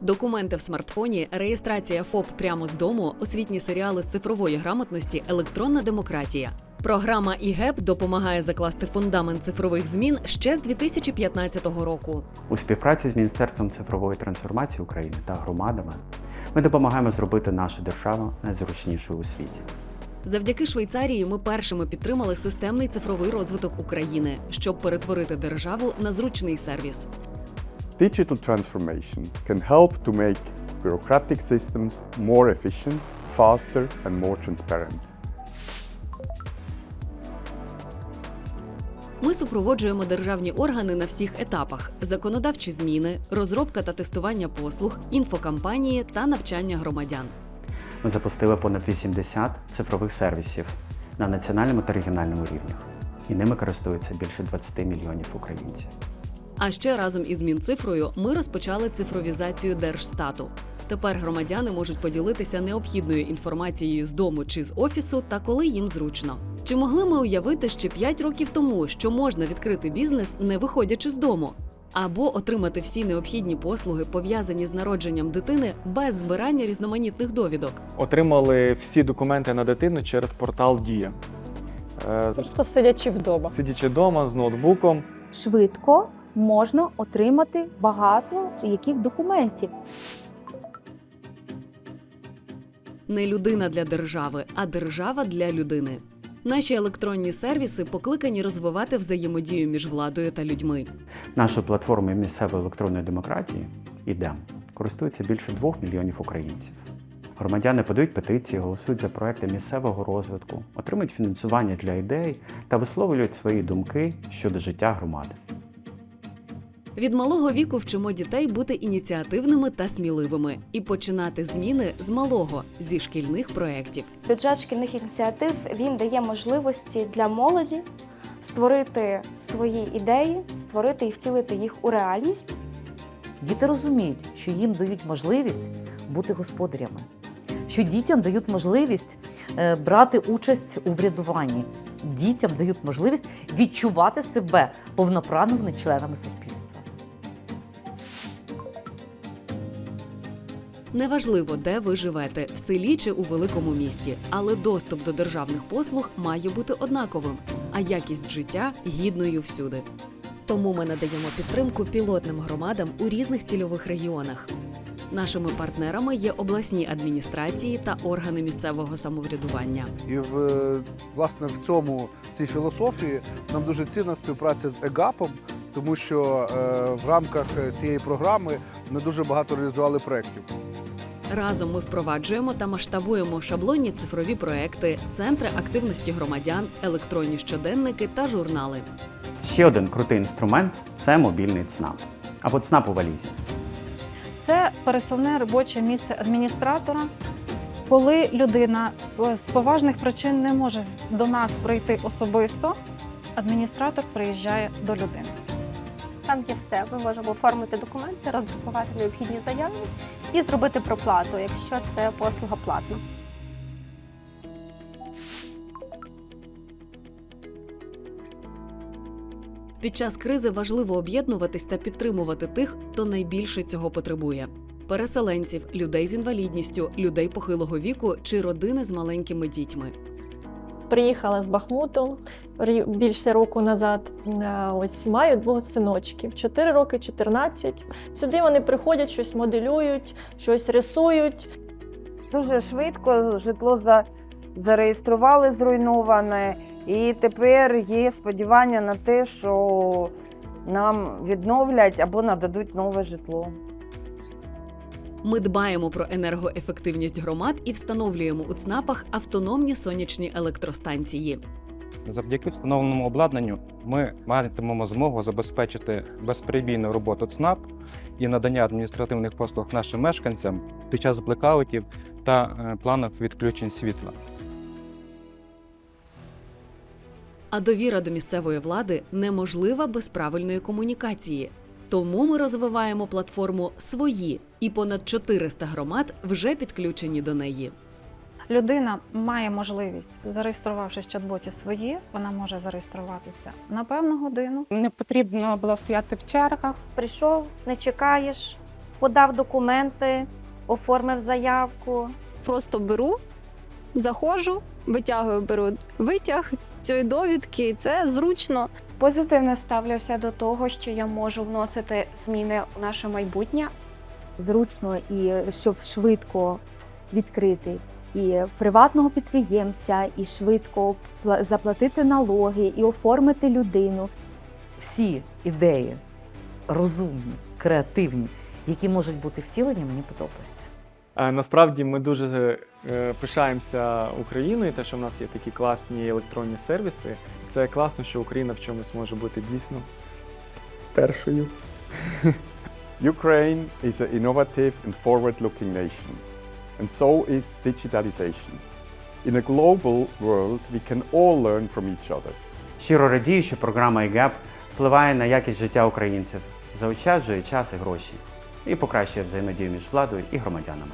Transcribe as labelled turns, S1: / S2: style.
S1: Документи в смартфоні, реєстрація ФОП прямо з дому, освітні серіали з цифрової грамотності, електронна демократія. Програма ІГЕП допомагає закласти фундамент цифрових змін ще з 2015 року.
S2: У співпраці з Міністерством цифрової трансформації України та громадами ми допомагаємо зробити нашу державу найзручнішою у світі.
S1: Завдяки Швейцарії ми першими підтримали системний цифровий розвиток України, щоб перетворити державу на зручний сервіс.
S3: Digital transformation can help to make bureaucratic systems more efficient, faster, and more transparent.
S1: Ми супроводжуємо державні органи на всіх етапах: законодавчі зміни, розробка та тестування послуг, інфокампанії та навчання громадян.
S2: Ми запустили понад 80 цифрових сервісів на національному та регіональному рівнях, і ними користуються більше 20 мільйонів українців.
S1: А ще разом із Мінцифрою ми розпочали цифровізацію Держстату. Тепер громадяни можуть поділитися необхідною інформацією з дому чи з офісу та коли їм зручно. Чи могли ми уявити ще 5 років тому, що можна відкрити бізнес, не виходячи з дому? Або отримати всі необхідні послуги, пов'язані з народженням дитини, без збирання різноманітних довідок.
S4: Отримали всі документи на дитину через портал Дія. Е,
S5: Просто сидячи вдома.
S4: Сидячи вдома з ноутбуком,
S6: швидко можна отримати багато яких документів.
S1: Не людина для держави, а держава для людини. Наші електронні сервіси покликані розвивати взаємодію між владою та людьми.
S2: Нашою платформою місцевої електронної демократії ідем користується більше 2 мільйонів українців. Громадяни подають петиції, голосують за проекти місцевого розвитку, отримують фінансування для ідей та висловлюють свої думки щодо життя громади.
S1: Від малого віку вчимо дітей бути ініціативними та сміливими і починати зміни з малого зі шкільних проєктів.
S7: Бюджет шкільних ініціатив він дає можливості для молоді створити свої ідеї, створити і втілити їх у реальність.
S8: Діти розуміють, що їм дають можливість бути господарями, що дітям дають можливість е, брати участь у врядуванні, дітям дають можливість відчувати себе повноправними членами суспільства.
S1: Неважливо, де ви живете, в селі чи у великому місті, але доступ до державних послуг має бути однаковим, а якість життя гідною всюди. Тому ми надаємо підтримку пілотним громадам у різних цільових регіонах. Нашими партнерами є обласні адміністрації та органи місцевого самоврядування.
S9: І в е, власне в цьому цій філософії нам дуже цінна співпраця з ЕГАПом, тому що е, в рамках е, цієї програми ми дуже багато реалізували проєктів.
S1: Разом ми впроваджуємо та масштабуємо шаблонні цифрові проекти, центри активності громадян, електронні щоденники та журнали.
S2: Ще один крутий інструмент це мобільний ЦНАП або ЦНАП у валізі.
S5: Це пересувне робоче місце адміністратора. Коли людина з поважних причин не може до нас прийти особисто, адміністратор приїжджає до людини.
S7: Там є все. Ми можемо оформити документи, роздрукувати необхідні заяви і зробити проплату, якщо це послуга платна.
S1: Під час кризи важливо об'єднуватись та підтримувати тих, хто найбільше цього потребує: переселенців, людей з інвалідністю, людей похилого віку чи родини з маленькими дітьми.
S10: Приїхала з Бахмуту більше року назад. Е, Ось маю двох синочків: 4 роки, 14. Сюди вони приходять, щось моделюють, щось рисують.
S11: Дуже швидко житло за, зареєстрували зруйноване, і тепер є сподівання на те, що нам відновлять або нададуть нове житло.
S1: Ми дбаємо про енергоефективність громад і встановлюємо у ЦНАПах автономні сонячні електростанції.
S12: Завдяки встановленому обладнанню ми матимемо змогу забезпечити безперебійну роботу ЦНАП і надання адміністративних послуг нашим мешканцям під час блекаутів та е, планових відключень світла.
S1: А довіра до місцевої влади неможлива без правильної комунікації. Тому ми розвиваємо платформу свої, і понад 400 громад вже підключені до неї.
S5: Людина має можливість, зареєструвавшись в чат-боті свої, вона може зареєструватися на певну годину.
S13: Не потрібно було стояти в чергах.
S6: Прийшов, не чекаєш,
S11: подав документи, оформив заявку.
S13: Просто беру, заходжу, витягую, беру витяг цієї довідки, і це зручно.
S7: Позитивно ставлюся до того, що я можу вносити зміни у наше майбутнє.
S6: Зручно і щоб швидко відкрити і приватного підприємця, і швидко пла- заплатити налоги, і оформити людину.
S8: Всі ідеї розумні, креативні, які можуть бути втілені, мені подобаються.
S4: Насправді ми дуже е, пишаємося Україною, те, що в нас є такі класні електронні сервіси. Це класно, що Україна в чомусь може бути дійсно першою.
S3: Ukraine is an innovative and forward-looking nation, and so is digitalization. In a global world, we can all learn from each other.
S2: Щиро радію, що програма ЕГЕП впливає на якість життя українців, заощаджує час і гроші і покращує взаємодію між владою і громадянами.